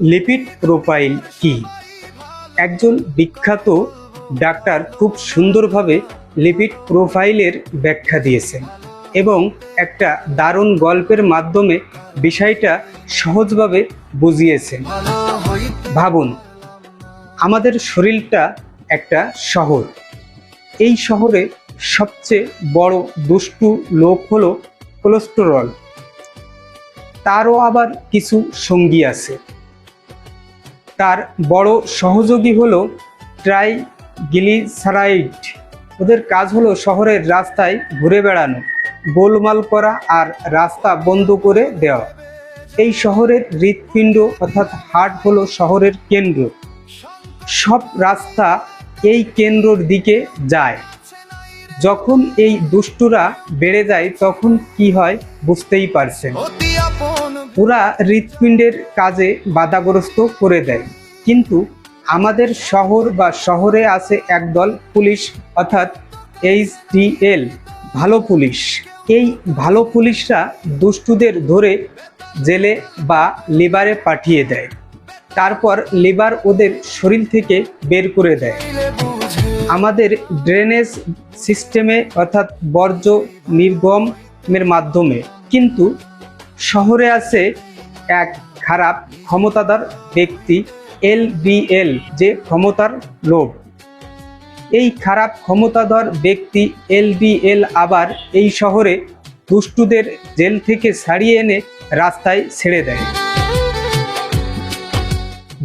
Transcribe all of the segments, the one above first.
Lipid profile কি? একজন বিখ্যাত ডাক্তার খুব সুন্দরভাবে লিপিড প্রোফাইলের ব্যাখ্যা দিয়েছেন এবং একটা দারুণ গল্পের মাধ্যমে বিষয়টা সহজভাবে বুঝিয়েছেন। ভাবুন, আমাদের শরীরটা একটা শহর। এই শহরে সবচেয়ে বড় দুষ্টু লোক হলো কোলেস্টেরল তারও আবার কিছু সঙ্গী আছে। তার বড় সহযোগী হলো ট্রাইগ্লিসারাইড। ওদের কাজ হলো শহরের রাস্তায় ঘুরে বেড়ানো, গোলমাল করা আর রাস্তা বন্ধ করে দেওয়া। এই শহরের হৃৎপিণ্ড অর্থাৎ হাট হলো শহরের কেন্দ্র। সব রাস্তা এই কেন্দ্রর দিকে যায়। যখন এই দুষ্টুরা বেড়ে যায় তখন কি হয় বুঝতেই পারছেন। ওরা হৃৎপিণ্ডের কাজে বাধাগ্রস্ত করে দেয়। কিন্তু আমাদের শহর বা শহরে আছে একদল পুলিশ, অর্থাৎ এইচ এইচডিএল ভালো পুলিশ। এই ভালো পুলিশরা দুষ্টুদের ধরে জেলে বা লিভারে পাঠিয়ে দেয়। তারপর লিভার ওদের শরীর থেকে বের করে দেয়। আমাদের ড্রেনেজ সিস্টেমে, অর্থাৎ বর্জ্য নির্গমের মাধ্যমে। কিন্তু শহরে আছে এক খারাপ ক্ষমতাদার ব্যক্তি এলবিএল যে ক্ষমতার লোভ। এই খারাপ ক্ষমতাধর ব্যক্তি এলডিএল আবার এই শহরে দুষ্টুদের জেল থেকে ছাড়িয়ে এনে রাস্তায় ছেড়ে দেয়।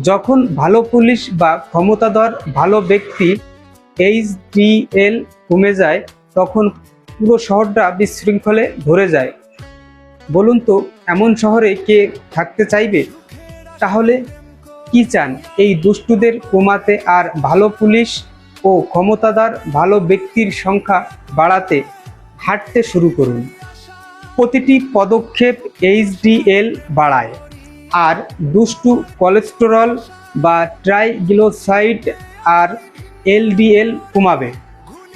যখন ভালো পুলিশ বা ক্ষমতাধর ভালো ব্যক্তি এইচডিএল কমে যায়, তখন পুরো শহরটা বিশৃঙ্খলে ভরে যায়। বলুন তো, এমন শহরে কে থাকতে চাইবে? তাহলে কি চান? এই দুষ্টুদের কমাতে আর ভালো পুলিশ ও ক্ষমতাদার ভালো ব্যক্তির সংখ্যা বাড়াতে হাঁটতে শুরু করুন। প্রতিটি পদক্ষেপ এইচডিএল বাড়ায়। আর দুষ্টু কোলেস্টেরল বা ট্রাইগ্লিসারাইড আর এলডিএল কমাবে।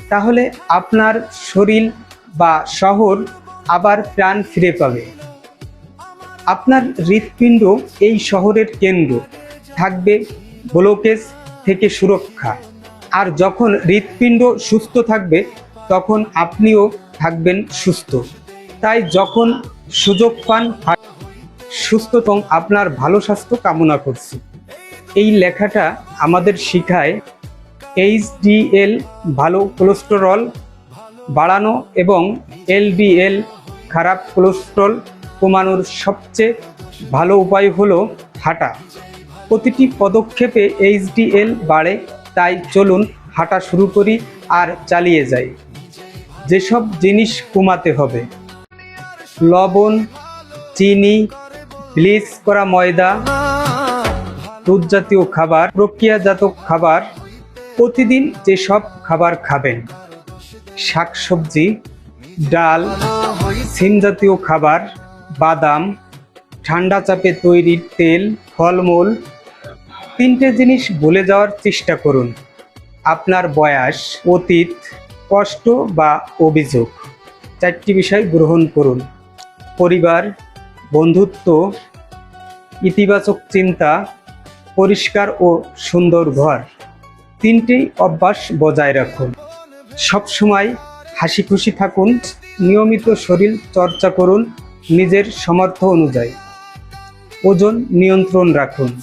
তাহলে আপনার শরীর বা শহর আবার প্রাণ ফিরে পাবে। আপনার হৃৎপিণ্ড এই শহরের কেন্দ্র। থাকবে ব্লকেজ থেকে সুরক্ষা। আর যখন হৃৎপিণ্ড সুস্থ থাকবে, তখন আপনিও থাকবেন সুস্থ। তাই যখন সুযোগ পান সুস্থ এবং আপনার ভালো স্বাস্থ্য কামনা করছি। এই লেখাটা আমাদের শিখায় এইচডিএল ভালো কোলেস্টেরল বাড়ানো এবং এলডিএল খারাপ কোলেস্ট্রল কমানোর সবচেয়ে ভালো উপায় হলো হাঁটা। প্রতিটি পদক্ষেপে এইচডিএল বাড়ে, তাই চলুন হাঁটা শুরু করি আর চালিয়ে যাই। যেসব জিনিস কমাতে হবে। লবণ, চিনি, ব্লিচ করা ময়দা, দুধ জাতীয় খাবার, প্রক্রিয়াজাত খাবার, প্রতিদিন যেসব খাবার খাবেন, শাকসবজি, ডাল সিম জাতীয় খাবার, বাদাম, ঠান্ডা চাপে তৈরির তেল, ফলমূল, তিনটে জিনিস ভুলে যাওয়ার চেষ্টা করুন। আপনার বয়স, অতীত, কষ্ট বা অভিযোগ, চারটি বিষয় গ্রহণ করুন। পরিবার, বন্ধুত্ব, ইতিবাচক চিন্তা, পরিষ্কার ও সুন্দর ঘর তিনটি অভ্যাস বজায় রাখুন। সবসময় হাসি খুশি থাকুন, নিয়মিত শরীর চর্চা করুন, নিজের সামর্থ্য অনুযায়ী। ওজন নিয়ন্ত্রণ রাখুন।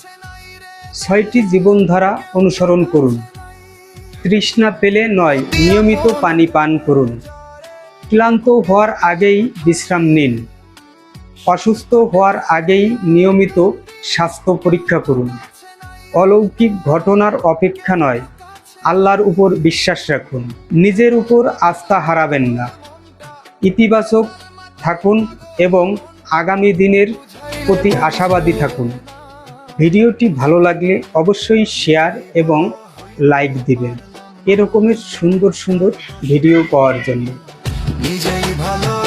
ছয়টি জীবনধারা অনুসরণ করুন। তৃষ্ণা পেলে নয়, নিয়মিত পানি পান করুন। ক্লান্ত হওয়ার আগেই বিশ্রাম নিন। অসুস্থ হওয়ার আগেই নিয়মিত স্বাস্থ্য পরীক্ষা করুন। অলৌকিক ঘটনার অপেক্ষা নয় আল্লাহর উপর বিশ্বাস রাখুন। নিজের উপর আস্থা হারাবেন না। ইতিবাচক থাকুন এবং আগামী দিনের প্রতি আশাবাদী থাকুন। ভিডিওটি ভালো লাগলে অবশ্যই শেয়ার এবং লাইক দিবেন। এরকমের সুন্দর সুন্দর ভিডিও পাওয়ার জন্য। নিজেই ভালো